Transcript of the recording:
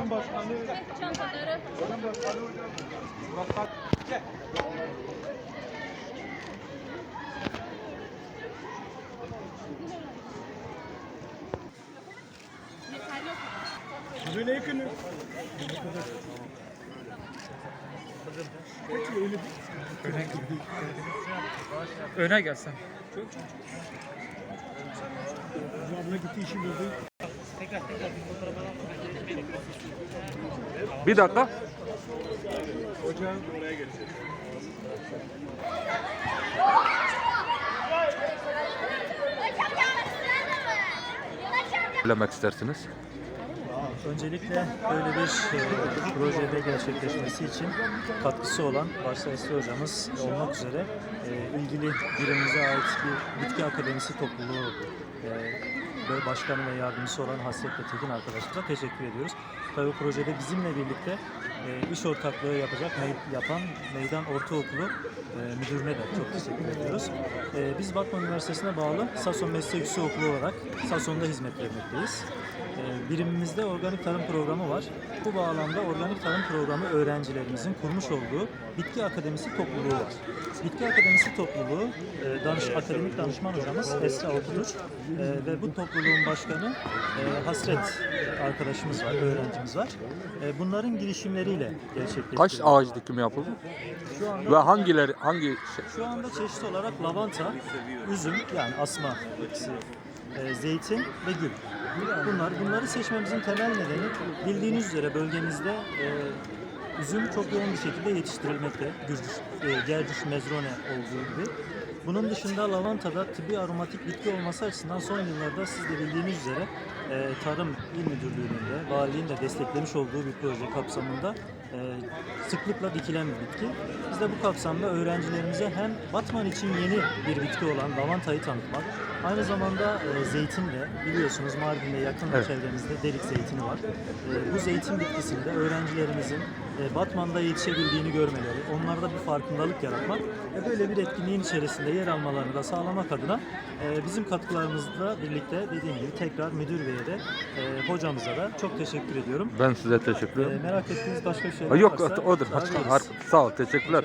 Bölüm başkanı. Çantaları. Bölüm başkanı hocam. Murat. Gel. Böyle yakın. Öne gelsen. Abla gitti işi buldu. Bir dakika. Hocam oraya gelecek. Söylemek istersiniz. Öncelikle böyle bir e, projede gerçekleşmesi için katkısı olan başta Esra hocamız olmak üzere e, ilgili birimimize ait bir bitki akademisi topluluğu e, böyle başkanı ve yardımcısı olan Hasret ve Tekin arkadaşımıza teşekkür ediyoruz. Tabii projede bizimle birlikte e, iş ortaklığı yapacak mey- yapan Meydan Ortaokulu e, müdürüne de çok teşekkür ediyoruz. E, biz Batman Üniversitesi'ne bağlı Sason Meslek Yüksekokulu olarak Sason'da hizmet vermekteyiz. E, birimimizde organik tarım programı var. Bu bağlamda organik tarım programı öğrencilerimizin kurmuş olduğu Bitki Akademisi topluluğu var. Bitki Akademisi topluluğu e, danış, akademik danışman hocamız Esra Okudur E, ve bu topluluğun başkanı e, Hasret arkadaşımız var, öğrencimiz var. E, bunların girişimleriyle gerçekleştiriliyor. Kaç ağaç dikimi yapıldı? Şu anda Ve hangileri hangi şey? şu anda çeşit olarak lavanta, üzüm yani asma bitkisi, e, zeytin ve gül. Bunlar bunları seçmemizin temel nedeni bildiğiniz üzere bölgemizde e, üzüm çok yoğun bir şekilde yetiştirilmekte. E, Gercüş, Mezrone olduğu gibi. Bunun dışında lavantada tıbbi aromatik bitki olması açısından son yıllarda siz de bildiğiniz üzere e, Tarım İl Müdürlüğü'nün de valiliğin de desteklemiş olduğu bir proje kapsamında sıklıkla dikilen bir bitki. Biz de bu kapsamda öğrencilerimize hem Batman için yeni bir bitki olan lavantayı tanıtmak, aynı zamanda e, zeytin de biliyorsunuz Mardin'de yakın Evet. çevremizde delik zeytini var. E, bu zeytin bitkisinde öğrencilerimizin e, Batman'da yetişebildiğini görmeleri, onlarda bir farkındalık yaratmak ve böyle bir etkinliğin içerisinde yer almalarını da sağlamak adına e, bizim katkılarımızla birlikte dediğim gibi tekrar müdür beye de e, hocamıza da çok teşekkür ediyorum. Ben size teşekkür E, ederim. merak ettiğiniz başka bir şey Yok varsa odur. daha Başka, veririz. harf- sağ ol. Teşekkürler.